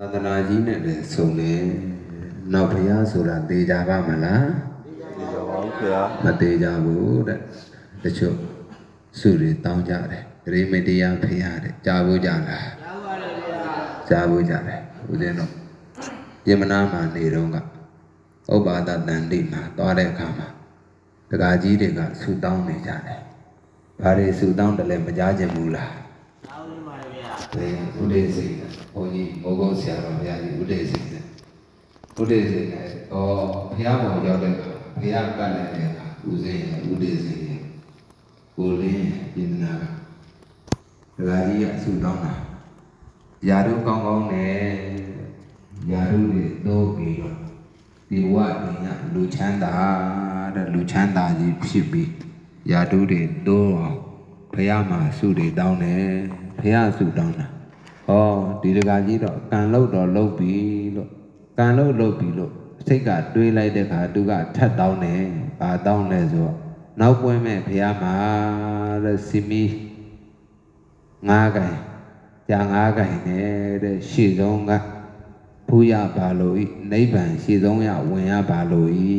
သာသနာကြီးနဲ့လည်းဆုံတယ်နောက်ဘုရားဆိုတာသိကြပါမလားဒီကြောင့်ပါဘုရားမသိကြဘူးတဲ့တချို့စုတွေတောင်းကြတယ်ဂရိမတရားဖရာတဲ့ကြားဘူးကြလားကြားဘူးကြတယ်ဦးဇင်းတို့ယမနာမှာနေတော့ကဥပ္ပါဒတန်တိမှာသွားတဲ့အခါမှာဒကာကြီးတွေကဆူတောင်းနေကြတယ်ဘာတွေဆူတောင်းတယ်လဲမကြားကြဘူးလားဒီဥဒေစိတ် နဲ့ဘုန်းကြီးမိုးကုတ်ဆရာတော်ဘုရားကြီးဥဒေစိတ်နဲ့ဥဒေစိတ်နဲ့ဩဘုရားပေါ်ရောက်တဲ့အခါဘုရားကလည်းတဲ့အခါဥစိတ်နဲ့ဥဒေစိတ်နဲ့ကိုလင်းပြင်နာကဒကာကြီးကအဆူတောင်းတာယာတို့ကောင်းကောင်းနဲ့ယာတို့တွေတော့ပြီးတော့ဒီဝတ်ညလူချမ်းသာတဲ့လူချမ်းသာကြီးဖြစ်ပြီးယာတို့တွေတော့အောင်ဖះမှာစုတွေတောင်းတယ်ဖះစုတောင်းတာ ဟောဒီတကကြီးတော့ကံလို့တော့လုတ်ပြီလို့ကံလို့လုတ်ပြီလို့စိတ်ကတွေးလိုက်တဲ့ခါသူကထတ်တောင်းတယ်ဘာတောင်းလဲဆိုတော့နောက်ပွဲမဲ့ဖះမှာတဲ့စီမီငါးကင်ကြာငါးကင်နဲ့တဲ့ရှေ့ဆုံးကဖူးရပါလို့ဤနိဗ္ဗာန်ရှေ့ဆုံးရဝင်ရပါလို့ဤ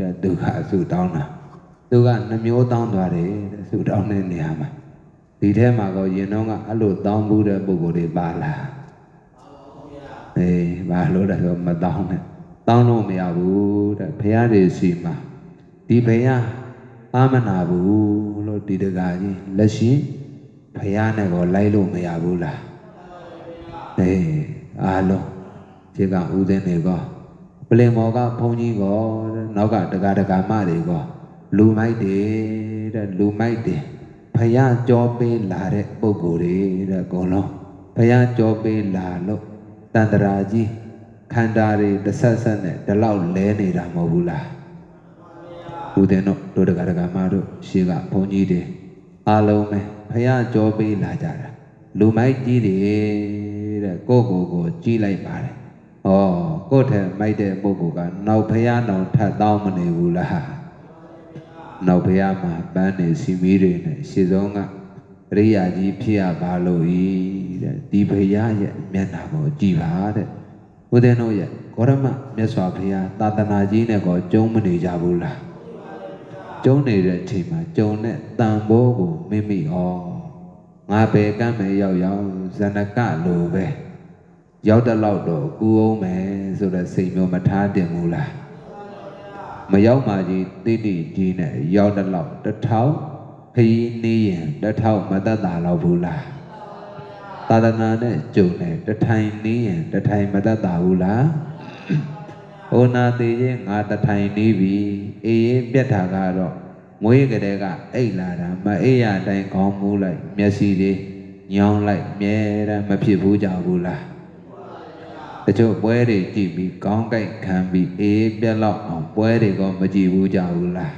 တဲ့သူကအစုတောင်းတာသူကနှမျိုးတောင်းသွားတယ်တဲ့ဆူတောင်းတဲ့နေရာမှာ ဒီထဲမှာကောရင်တော့ကအဲ့လိုတောင်းဘူးတဲ့ပုဂ္ဂိုလ်တွေပါလားအေးဘာလို့လဲဆိုမတောင်းနဲ့တောင်းလို့မရဘူးတဲ့ဘုရားတွေစီမှာဒီဘုရားအာမနာဘူးလို့ဒီတကာကြီးလက်ရှိဘုရားနဲ့ကောလိုက်လို့မရဘူးလားအေးအားလုံးဒီကဥဒင်းတွေကောပလင်မော်ကဘုန်းကြီးကောတဲ့နောက်ကတကာတကာမတွေကောလူမိုက်တယ်တဲ့လူမိုက်တ ယ်ဖယားကြောပေးလာတဲ့ပုံကိုယ်တွေတဲ့အကုန်လုံးဖယားကြောပေးလာလို့တန်တရာကြီးခန္ဓာတွေတစ်ဆက်ဆက်နဲ့ဒီလောက်လဲနေတာမဟုတ်ဘူးလားဦးတင်တို့တို့တကတကမတို့ရှေ့ကဘုန်းကြီးတွေအားလုံးပဲဖယားကြောပေးလာကြတာလူမိုက်ကြီးတွေတဲ့ကိုယ့်ကိုယ်ကိုကြည်လိုက်ပါတယ်ဩကိုယ့်ထက်မိုက်တဲ့ပုဂ္ဂိုလ်ကနောက်ဖယားနောင်ထပ်တောင်းမနေဘူးလား နောက်ဘုရားမှာပန်းနေစီမီးတွေနဲ့ရှေ့ဆုံးကအရိယာကြီးဖြစ်ရပါလို့ဤတဲ့ဒီဘုရားရဲ့မျက်နှာကိုကြည်ပါတဲ့ဘုဒ္ဓတို့ရဲ့ဂေါရမမြတ်စွာဘုရားသာသနာကြီးနဲ့ကိုကျုံမနေကြဘူးလားကျုံနေတဲ့အချိန်မှာကျုံတဲ့တန်ဖိုးကိုမိမိဩငါပဲကမ်းမယ်ရောက်ရောက်ဇဏကလိုပဲရောက်တဲ့လောက်တော့ကူအောင်မယ်ဆိုတဲ့စိတ်မျိုးမထားတင်ဘူးလား မရောက်မှကြီးတိတိကြီးနဲ့ရောက်တဲ့လောက်တစ်ထောင်ခရီးနေရင်တစ်ထောင်မသက်တာတော့ဘူးလားသာသနာနဲ့ကြုံနဲ့တစ်ထိုင်နေရင်တစ်ထိုင်မသက်တာဘူးလားဟိုနာသေးရင်ငါတစ်ထိုင်နေပြီအေးရင်ပြက်တာကတော့မွေးကလေးကအိတ်လာတာမအေးရတိုင်းခေါင်းမူးလိုက်မျက်စိတွေညောင်းလိုက်မြဲတမ်းမဖြစ်ဘူးကြဘူးလား တချို့ပွဲတွေကြည့်ပြီးကောင်းကြိုက်ခံပြီးအေးပြက်လောက်အောင်ပွဲတွေကမကြည့်ဘူးကြဘူးလား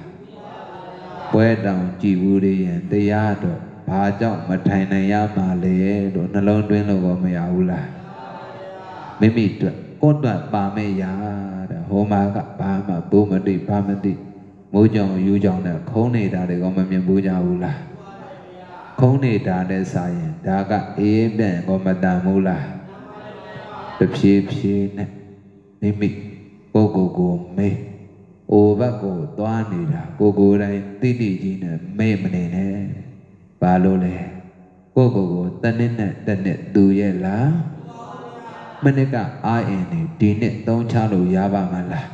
ပွဲတောင်ကြည့်ဘူးတွေရင်တရားတော့ဘာကြောင့်မထိုင်နိုင်ရမှာလဲလို့နှလုံးသွင်းလို့ကောမရဘူးလားမိမိအတွက်ကိုယ့်အတွက်ပါမယ့်ရာတဲ့ဟောမှာကဘာမှဘုမတိဘာမတိမိုးကြောင်ယူကြောင်နဲ့ခုံးနေတာတွေကမမြင်ဘူးကြဘူးလားခုံးနေတာနဲ့စာရင်ဒါကအေးပြန်ကောမတန်ဘူးလား တဖြည်းဖြည်းနဲ့မိမိကိုယ်ကိုယ်ကိုမေးအိုဘက်ကိုသွားနေတာကိုယ်ကိုယ်တိုင်းတိတိကြီးနဲ့မေ့မနေနဲ့ဘာလို့လဲကိုယ်ကိုယ်ကိုတနစ်နဲ့တနစ်သူရဲ့လားမနစ်ကအာအင်နေဒီနှစ်သုံးချလို့ရပါမလား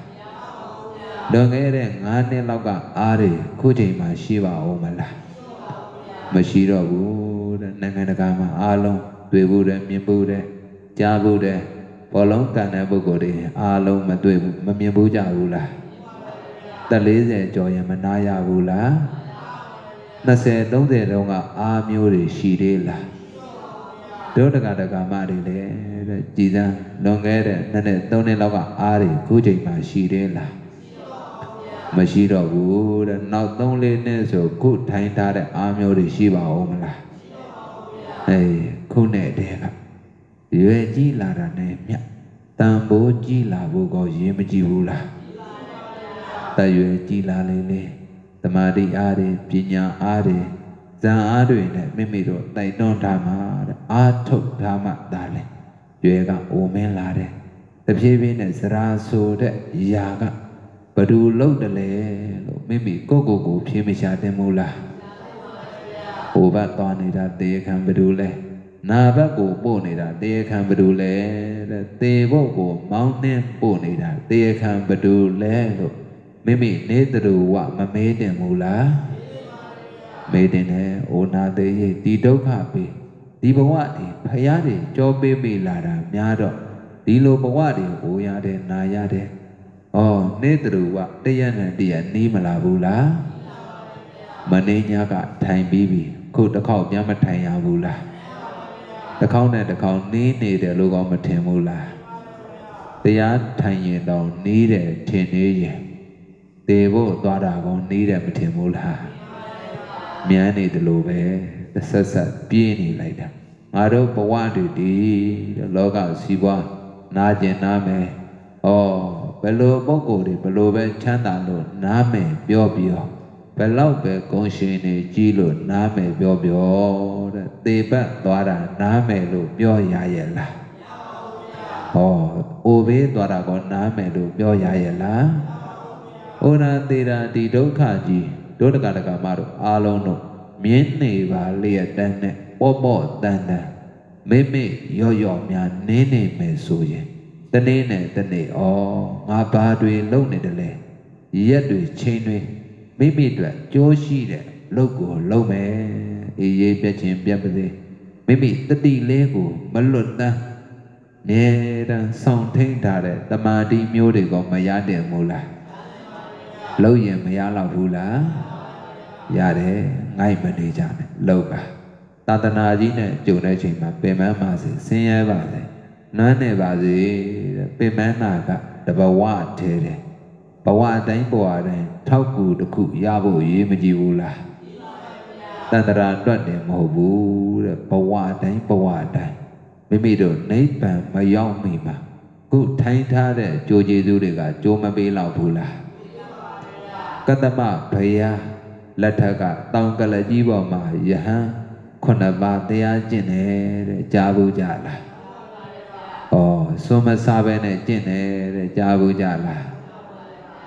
လွန်ခဲ့တဲ့9နှစ်လောက်ကအားတွေခုချိန်မှာရှိပါဦးမလားမရှိတော့ဘူးတဲ့နိုင်ငံတကာမှာအားလုံးတွေ့ဘူးတယ်မြင်ဘူးတယ်ကြားဘူးတဲ့ ဘောလုံးကန်တဲ့ပုဂ္ဂိုလ်တွေအားလုံးမတွေ့ဘူးမမြင်ဘူးကြဘူးလားတက်40ကျော်ရင်မနာရဘူးလား20 30တုန်းကအားမျိုးတွေရှိသေးလားဒုဒကဒကမတွေလည်းတဲ့ကြည်စမ်းလွန်ခဲ့တဲ့နှစ်နဲ့သုံးနှစ်လောက်ကအားတွေခုချိန်မှာရှိသေးလားမရှိတော့ဘူးတဲ့နောက်3 4နှစ်ဆိုခုထိုင်ထားတဲ့အားမျိုးတွေရှိပါဦးမလားအေးခုနဲ့တည်းက ရွယ်ကြီးလာတာနဲ့မြတ်တန်ဖိုးကြီးလာဖို့ကောရေးမကြည့်ဘူးလားတရွယ်ကြီးလာလေလေတမာတိအားတွေပညာအားတွေဇံအားတွေနဲ့မိမိတို့တိုက်တွန်းထားမှာတဲ့အားထုတ်ထားမှဒါလေရွယ်ကအိုမင်းလာတယ်တဖြည်းဖြည်းနဲ့စရာဆိုတဲ့ຢာကဘယ်သူလှုပ်တယ်လဲလို့မိမိကိုယ့်ကိုယ်ကိုဖြေမရှာတင်မူလားဟိုဘက်သွားနေတာတေခံဘယ်သူလဲ နာဘက်ကိုပို့နေတာတေခံဘယ်သူလဲတဲ့တေဖို့ကိုမောင်းနှင်းပို့နေတာတေခံဘယ်သူလဲလို့မိမိနေသူဝမမေးတင်မူလားမေးတင်တယ်အိုနာသေးရဲ့ဒီဒုက္ခပေးဒီဘဝတွေဖယားတွေကြောပေးမိလာတာများတော့ဒီလိုဘဝတွေဟိုရတယ်နာရတယ်ဩနေသူကတရက်နဲ့တရက်နီးမလာဘူးလားမနေညာကထိုင်ပြီးပြီခုတစ်ခေါက်ပြန်မထိုင်ရဘူးလား တစ်ခေါက်နဲ့တစ်ခေါက်နီးနေတယ်လို့ကောမထင်ဘူးလားတရားထိုင်ရင်တော့နီးတယ်ထင်နေရင်တေဖို့သွားတာကောနီးတယ်မထင်ဘူးလားမြန်းနေတယ်လို့ပဲတစ်ဆက်ဆက်ပြေးနေလိုက်တာငါတို့ဘဝတွေဒီတဲ့လောကစီးပွားနာကျင်နာမယ်ဩဘယ်လိုပုံကိုယ်တွေဘယ်လိုပဲချမ်းသာလို့နားမယ်ပြောပြော ဘယ်လောက်ပဲဂုံရှင်နေကြီးလို့နားမယ်ပြောပြောတဲ့သေပတ်သွားတာနားမယ်လို့ပြောရရဲ့လားဟောအိုဘေးသွားတာကောနားမယ်လို့ပြောရရဲ့လားဩနာသေးတာဒီဒုက္ခကြီးဒုဒကဒကမတို့အားလုံးတို့မြင်းနေပါလျက်တန်းနဲ့ပေါ့ပေါ့တန်းတန်းမိမိရော့ရော့များနင်းနေမယ်ဆိုရင်တနေ့နဲ့တနေ့ဩငါဘာတွေလုပ်နေတယ်လဲရက်တွေချင်းတွေ မိမိအတွက်ကြိုးရှိတဲ့လုပ်ကိုလုပ်မယ်အေးရေးပြက်ချင်းပြက်ပါစေမိမိတတိလေးကိုမလွတ်တမ်းနေတမ်းဆောင်ထိန်ထားတဲ့တမာတိမျိုးတွေကမရတဲ့မို့လားလုံးရင်မရတော့ဘူးလားရတယ်ငိုက်မနေကြနဲ့လောက်ပါသာသနာကြီးနဲ့ကြုံတဲ့ချိန်မှာပင်မပါစေဆင်းရဲပါစေနွမ်းနေပါစေတဲ့ပင်မနာကတဘဝထဲတယ် ဘဝတိုင်းဘဝတိုင်းထောက်ကူတစ်ခုရဖို့ရေးမကြည့်ဘူးလားတန်တရာတွတ်တယ်မဟုတ်ဘူးတဲ့ဘဝတိုင်းဘဝတိုင်းမိမိတို့နိဗ္ဗာန်မရောက်မီမှာခုထိုင်းထားတဲ့ကြိုးကျေးဇူးတွေကကြိုးမပေးတော့ဘူးလားကတ္တမဘယလက်ထက်ကတောင်ကလကြီးပေါ်မှာယဟန်ခုနှစ်ပါးတရားကျင့်တယ်တဲ့ကြားဘူးကြလား။ဩစွမစားပဲနဲ့ကျင့်တယ်တဲ့ကြားဘူးကြလား။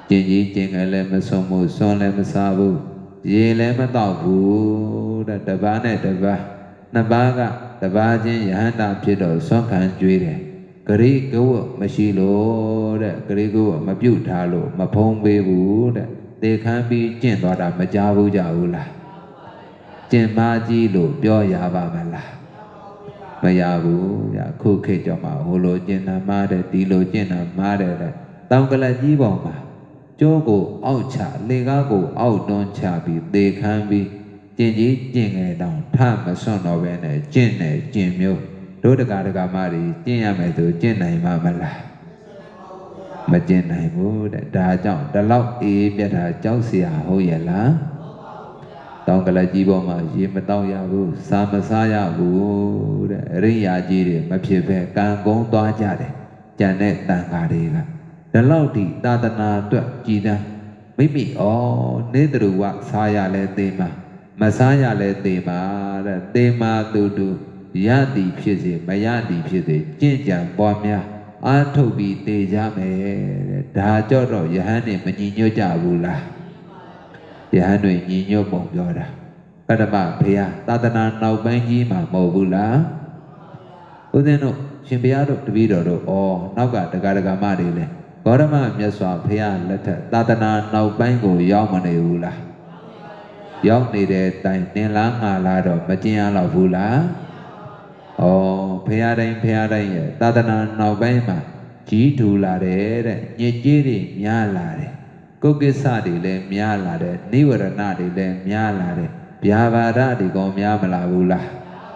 ကျင့်ကြီးကျင့်ငယ်လည်းမစွန်ဘူးစွန်လည်းမစားဘူးရေလည်းမတော့ဘူးတဲ့တပားနဲ့တပားနှစ်ပါးကတပားချင်းယဟန္တာဖြစ်တော့စွန့်ခံကြွေးတယ်ဂရိကဝတ်မရှိလို့တဲ့ဂရိကဝတ်မပြုတ်ထားလို့မဖုံးပေးဘူးတဲ့တေခမ်းပြီးကျင့်သွားတာမကြဘူးကြဘူးလားကျင့်မကြီးလို့ပြောရပါမလားမရဘူးညခုခေတ်ကြောင့်မှဟိုလိုကျင့်တာမှားတယ်ဒီလိုကျင့်တာမှားတယ်တဲ့တောင်ကလတ်ကြီးပေါ်မှာ ကျိုးကိုအောက်ချလေကားကိုအောက်တွန်းချပြီးတေခမ်းပြီးကျင့်ကြီးကျင့်ငယ်တောင်ထမစွန့်တော့ပဲနဲ့ကျင့်တယ်ကျင့်မျိုးတို့တကာတကာမတွေကျင့်ရမယ်ဆိုကျင့်နိုင်မှာမလား မကျင်နိုင်ဘူးတဲ့ဒါကြောင့်ဒီလောက်အေးပြတ်တာကြောက်เสียဟုတ်ရဲ့လားတောင်ကလေးကြီးပေါ်မှာရေမတောက်ရဘူးစာမစားရဘူးတဲ့အရိယာကြီးတွေမဖြစ်ပဲကံကုန်းသွားကြတယ်ကြံတဲ့တန်ဃာတွေက ဒီလောက်ဒီသာသနာအတွက်ကြည်တန်းမိမိဩနေတရဝစားရလဲသေမှာမစားရလဲသေမှာတဲ့သေမှာတူတူရသည်ဖြစ်စေမရသည်ဖြစ်စေကြင့်ကြံပွားများအာထုတ်ပြီးတေကြမယ်တဲ့ဒါကြော့တော့ယဟန်နေမညီညွတ်ကြဘူးလားယဟန်တွေညီညွတ်ပုံပြောတာပထမဖေယသာသနာနောက်ပိုင်းကြီးမှာမဟုတ်ဘူးလားဦးဇင်းတို့ရှင်ဘုရားတို့တပည့်တော်တို့ဩနောက်ကတက္ကရာကမတွေလဲ ဂေါရမမြတ်စွာဘုရားလက်ထက်သာသနာနောက်ပိုင်းကို ရောက်မနေဘူးလားရောက်နေတဲ့တိုင်တင်လားငါလားတော့မကျင်ရတော့ဘူးလား။ဩဖះတိုင်းဖះတိုင်းရဲ့သာသနာနောက်ပိုင်းမှာကြီးထူလာတယ်တဲ့ညစ်ကြေးတွေများလာတယ်။ကုက္ကိစ္စတွေလည်းများလာတယ်။နိဝရဏတွေလည်းများလာတယ်။ဗျာပါဒတွေကောများမလာဘူးလား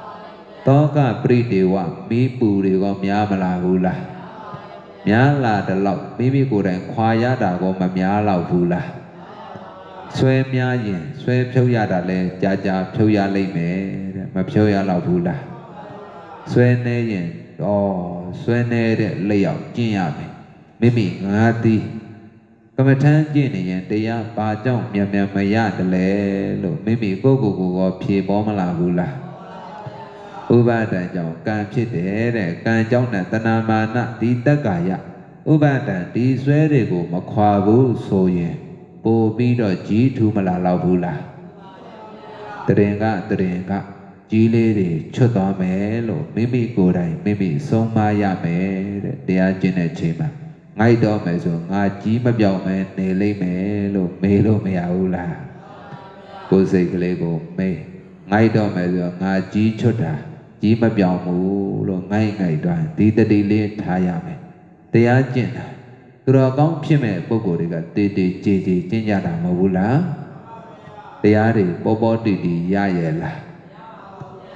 ။တောကပရိဒေဝမီးပူတွေကောများမလာဘူးလား။ များလာတဲ့လောက်မိမိကိုယ်တိုင်ခွာရတာကောမများတော့ဘူးလား။ဆွဲများရင်ဆွဲဖြုတ်ရတာလဲကြာကြာဖြုတ်ရလိမ့်မယ်တဲ့မဖြုတ်ရတော့ဘူးလား။ဆွဲနေရင်ဩဆွဲနေတဲ့လက်ရောက်ကျင့်ရမယ်မိမိငါသည်ကမ္မထမ်းကျင့်နေရင်တရားပါကြောင့်မြန်မြန်မရတယ်လေလို့မိမိကိုယ့်ကိုယ်ကိုယ်ကဖြေပေါ်မလာဘူးလားဩ ဥပါဒံကြောင့်ကံဖြစ်တယ်တဲ့ကံကြောင့်နဲ့တဏမာနဒီတက္ကာယဥပါဒံဒီဆွဲတွေကိုမခွာဘူးဆိုရင်ပို့ပြီးတော့ကြီးထူးမလာတော့ဘူးလားတရင်ကတရင်ကကြီးလေးတွေချွတ်သွားမယ်လို့မိမိကိုယ်တိုင်မိမိဆုံးမရမယ်တဲ့တရားကျင့်တဲ့ချိန်မှာငိုက်တော့မယ်ဆိုငါကြီးမပြောင်းမယ်နေလိမ့်မယ်လို့မေးလို့မရဘူးလားကိုယ်စိတ်ကလေးကိုမေးငိုက်တော့မယ်ဆိုတော့ငါကြီးချွတ်တာ ကြီးမပြောင်းဘူးလို့ငိုက်ငိုက်တော့ဒီတတိလေးထားရမယ်တရားကျင့်တာသူတော်ကောင်းဖြစ်မဲ့ပုံကိုယ်တွေကတေးတေးကြည်ကြည်ကျင့်ကြတာမဟုတ်ဘူးလားတရားတွေပေါ်ပေါ်တည်တည်ရရဲ့လား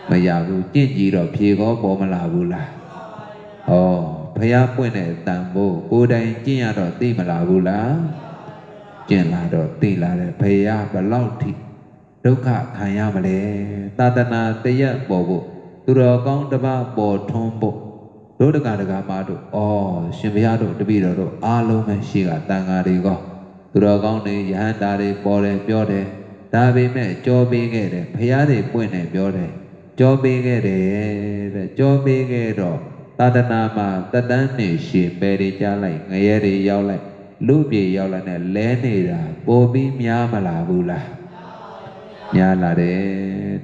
မရဘူးကြင့်ကြည်တော့ဖြေကောပေါ်မလာဘူးလားဩဖះပွင့်တဲ့တန်ဖိုးကိုယ်တိုင်ကျင့်ရတော့သိမလာဘူးလားကျင်လာတော့သိလာတယ်ဘယ်ရဘလောက်ထိဒုက္ခခံရမလဲသာသနာတရက်ပေါ်ဖို့ သူတော်ကောင်းတစ်ပါးပေါ်ထွန်းဖို့တို့တက္ကဒကမတို့ဩရှင်ဘုရားတို့တပည့်တော်တို့အားလုံးပဲရှိကတန်ဃာတွေကောသူတော်ကောင်းတွေယဟန္တာတွေပေါ်တယ်ပြောတယ်ဒါပေမဲ့ကြောပေးခဲ့တယ်ဘုရားတွေပွင့်တယ်ပြောတယ်ကြောပေးခဲ့တယ်တဲ့ကြောပေးခဲ့တော့သာသနာမှာတတန်းနေရှင်ပယ်တွေကြားလိုက်ငရဲတွေရောက်လိုက်လူပြေရောက်လာတဲ့လဲနေတာပိုပြီးများမလာဘူးလား များလာတယ်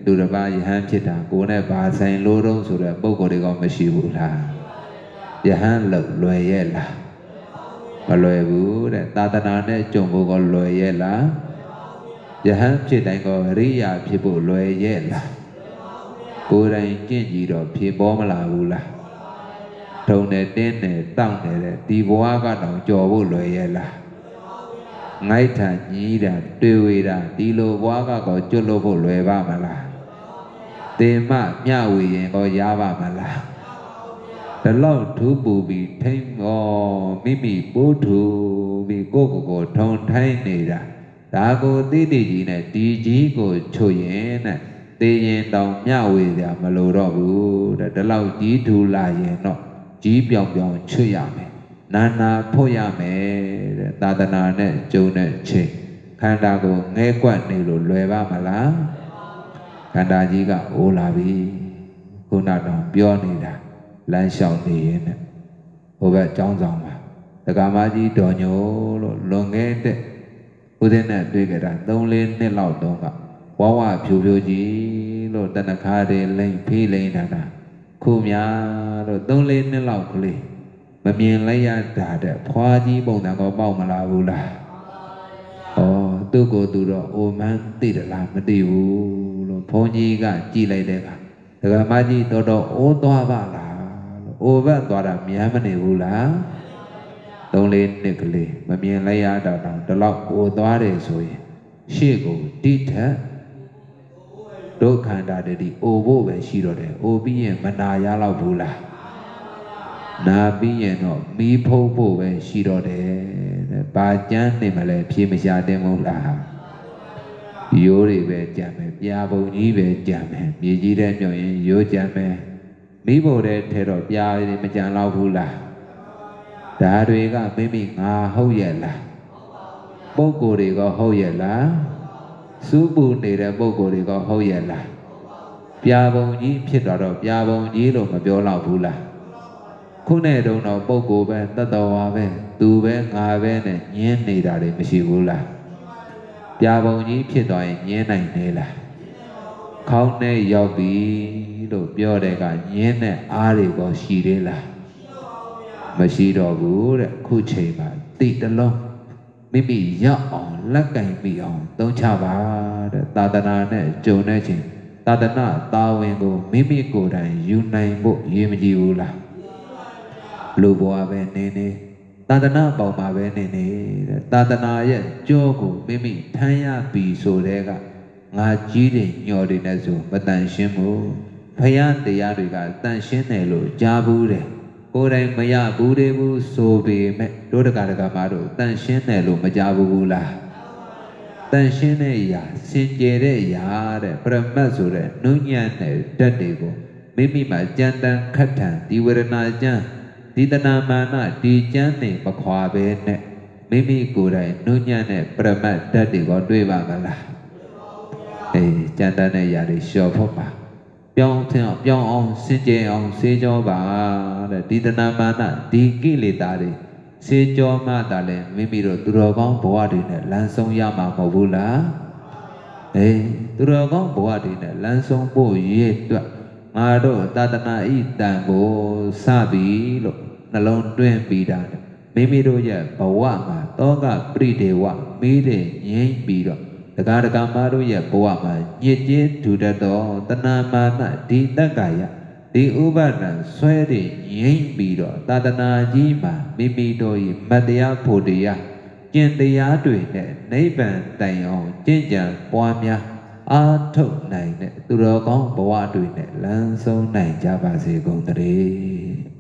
သူတစ်ပါးယဟန်ဖြစ်တာကိုယ်နဲ့ဘာဆိုင်လို့တော့ဆိုတဲ့ပုံကိုယ်တွေကမရှိဘူးလားယဟန်လောက်လွယ်ရဲ့လားမလွယ်ဘူးတဲ့သာသနာနဲ့ကြုံဖို့ကလွယ်ရဲ့လားယဟန်ဖြစ်တိုင်းကအရိယာဖြစ်ဖို့လွယ်ရဲ့လားကိုယ်တိုင်ကြင့်ကြည့်တော့ဖြေပေါ်မလာဘူးလားထုံနဲ့တင်းနဲ့တောင့်နေတဲ့ဒီဘဝကတော့ကြော်ဖို့လွယ်ရဲ့လား ငိုက်ထန်ညီးတာတွေ့ဝေတာဒီလိုဘဝကကောကျွတ်လို့ဖို့လွယ်ပါမလားတင်မမျှဝေရင်ကောရပါမလားဒီလောက်ထူးပူပြီးထိမ့်မောမိမိပိုးထူပြီးကိုယ့်ကိုယ်ကိုထုံထိုင်းနေတာဒါကိုသိသိကြီးနဲ့ဒီကြီးကိုချုပ်ရင်နဲ့သိရင်တောင်မျှဝေကြမလို့တော့ဘူးတဲ့ဒီလောက်ကြီးထူလာရင်တော့ကြီးပြောင်ပြောင်ချွတ်ရမယ် နာနာဖို့ရမယ်တဲ့သာသနာနဲ့ကျုံတဲ့ချိန်ခန္ဓာကိုငဲကွက်နေလို့လွယ်ပါမလားခန္ဓာကြီးကအိုးလာပြီခုနတော့ပြောနေတာလမ်းလျှောက်နေရင်နဲ့ဟိုဘက်ចောင်းဆောင်ပါဒကာမကြီးတော်ညိုလို့လွန်ခဲ့တဲ့ဦးသိန်းနဲ့တွေ့ကြတာ3-4နှစ်လောက်တုန်းကဝဝဖြူဖြူကြီးလို့တဏခါတွေလိမ့်ဖေးလိမ့်တာတာခုများတော့3-4နှစ်လောက်ကလေး မမြင်လိုက်ရတာတဲ့ဖွာကြီးပုံစံကောပေါက်မလာဘူးလား။ဩသူ့ကိုယ်သူတော့အိုမန်းသိတယ်လားမသိဘူးလို့ဘုန်းကြီးကကြည်လိုက်တဲ့အခါဒကာမကြီးတော်တော်အိုးသွားပါလားလို့အိုဘက်သွားတာမြန်မနေဘူးလား။3-4နှစ်ကလေးမမြင်လိုက်ရတော့တော့ဒီလောက်အိုသွားတယ်ဆိုရင်ရှေ့ကိုတိထက်ဒုက္ခန္တာတတိအိုဖို့ပဲရှိတော့တယ်အိုပြီးရင်မနာရတော့ဘူးလား နာပြီးရင်တော့မီးဖုံးဖို့ပဲရှိတော့တယ်တဲ့ဘာကြမ်းနေမလဲဖြေမရှာတင်မဟုတ်လားရိုးတွေပဲကြံမယ်ပြာပုံကြီးပဲကြံမယ်မြေကြီးတဲ့မြုံရင်ရိုးကြံမယ်မိဖို့တဲ့ထဲတော့ပြာတွေမကြံတော့ဘူးလားဒါတွေကမိမိငါဟုတ်ရဲ့လားပုံကိုယ်တွေကဟုတ်ရဲ့လားစူးပူနေတဲ့ပုံကိုယ်တွေကဟုတ်ရဲ့လားပြာပုံကြီးဖြစ်တော့တော့ပြာပုံကြီးလို့မပြောတော့ဘူးလား ခုနဲ့တုန်းတော့ပုံကိုယ်ပဲတတ်တော်ဝါပဲသူပဲငါပဲနဲ့ညင်းနေတာတွေမရှိဘူးလားပြာပုံကြီးဖြစ်သွားရင်ညင်းနိုင်သေးလားခေါင်းနဲ့ရောက်ပြီလို့ပြောတဲ့ကညင်းတဲ့အားတွေကိုရှိသေးလားမရှိတော့ဘူးတဲ့ခုချိန်မှာတိတလုံးမိမိရောက်အောင်လက်ကင်ပြီးအောင်သုံးချပါတဲ့သာသနာနဲ့ကြုံတဲ့ချင်းသာသနာတာဝန်ကိုမိမိကိုယ်တိုင်ယူနိုင်ဖို့ရည်မကြည်ဘူးလား လူဘဝပဲနေနေသာသနာပေါင်းမှာပဲနေနေတဲ့သာသနာရဲ့ကြောကိုမိမိထမ်းရပြီဆိုတဲ့ကငါကြီးတယ်ညော်တယ်နဲ့ဆိုမတန်ရှင်းဘူးဖယားတရားတွေကတန်ရှင်းတယ်လို့ကြားဘူးတယ်ကိုယ်တိုင်မရဘူးသေးဘူးဆိုပေမဲ့တို့တက္ကရာကမတို့တန်ရှင်းတယ်လို့မကြဘူးဘူးလားတန်ရှင်းတဲ့အရာစင်ကြယ်တဲ့အရာတဲ့ပရမတ်ဆိုတဲ့နုညံ့တဲ့ဓာတ်တွေကိုမိမိမှာကြံတန်ခတ်ထန်ဒီဝရဏကျမ်း ဒီတဏမာနဒီကျမ်းနေမခွာပဲနဲ့မိမိကိုယ်တိုင်နုညံ့တဲ့ပရမတ်ဓာတ်တွေကိုတွေ့ပါမလားအေးကြံတန်တဲ့အရာတွေလျှော်ဖို့ပါပြောင်းထင်အောင်ပြောင်းအောင်စင်ကြယ်အောင်စေကြောပါတဲ့ဒီတဏမာနဒီကိလေသာတွေစေကြောမှသာလဲမိမိတို့သူတော်ကောင်းဘဝတွေနဲ့လမ်းဆုံးရမှာမဟုတ်ဘူးလားအေးသူတော်ကောင်းဘဝတွေနဲ့လမ်းဆုံးဖို့ရည်အတွက်ငါတို့သာသနာဤတန်ကိုစပြီလို့ နှလုံးသွင်းပြီးတာတဲ့မိမိတို့ရဲ့ဘဝမှာတောကပရိဒေဝမေးတဲ့ငြိမ့်ပြီးတော့တက္ကဒကမတို့ရဲ့ဘဝမှာညစ်ကြေးထူတတ်သောတဏမာနဒီတက္ကာယဒီဥပါဒံဆွဲတဲ့ငြိမ့်ပြီးတော့သာသနာကြီးမှာမိမိတို့၏မတရားဖို့တရားကျင့်တရားတွေနဲ့နိဗ္ဗာန်တိုင်အောင်ကျင့်ကြံပွားများအာထုတ်နိုင်တဲ့သူတော်ကောင်းဘဝတွေနဲ့လမ်းဆုံးနိုင်ကြပါစေကုန်သတည်း